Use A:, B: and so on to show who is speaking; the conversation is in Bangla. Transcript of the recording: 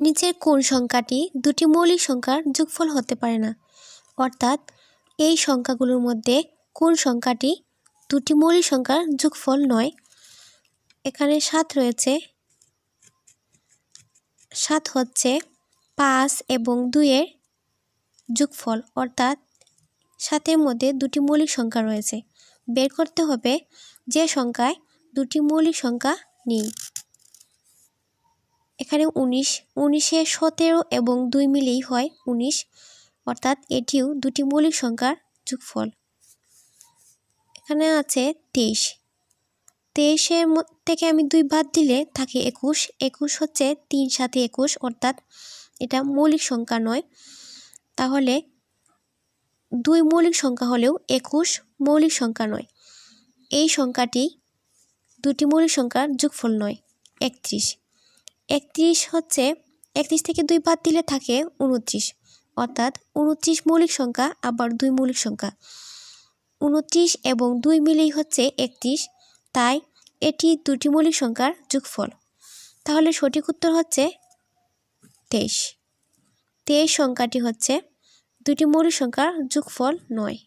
A: নিচের কোন সংখ্যাটি দুটি মৌলিক সংখ্যার যোগফল হতে পারে না। অর্থাৎ এই সংখ্যাগুলোর মধ্যে কোন সংখ্যাটি দুটি মৌলিক সংখ্যার যোগফল নয়। এখানে সাত রয়েছে। সাত হচ্ছে পাঁচ এবং দুইয়ের যোগফল। অর্থাৎ সাতের মধ্যে দুটি মৌলিক সংখ্যা রয়েছে। বের করতে হবে যে সংখ্যায় দুটি মৌলিক সংখ্যা নেই। এখানে উনিশ, উনিশে সতেরো এবং দুই মিলেই হয় উনিশ। অর্থাৎ এটিও দুটি মৌলিক সংখ্যার যোগফল। এখানে আছে তেইশ। তেইশের থেকে আমি দুই বাদ দিলে থাকে একুশ। একুশ হচ্ছে তিন সাথে একুশ, অর্থাৎ এটা মৌলিক সংখ্যা নয়। তাহলে দুই মৌলিক সংখ্যা হলেও একুশ মৌলিক সংখ্যা নয়। এই সংখ্যাটি দুটি মৌলিক সংখ্যার যোগফল নয়, একত্রিশ। একত্রিশ হচ্ছে একত্রিশ থেকে দুই বাদ দিলে থাকে উনত্রিশ। অর্থাৎ উনত্রিশ মৌলিক সংখ্যা, আবার দুই মৌলিক সংখ্যা। উনত্রিশ এবং দুই মিলেই হচ্ছে একত্রিশ, তাই এটি দুটি মৌলিক সংখ্যার যোগফল। তাহলে সঠিক উত্তর হচ্ছে তেইশ। তেইশ সংখ্যাটি হচ্ছে দুটি মৌলিক সংখ্যার যোগফল নয়।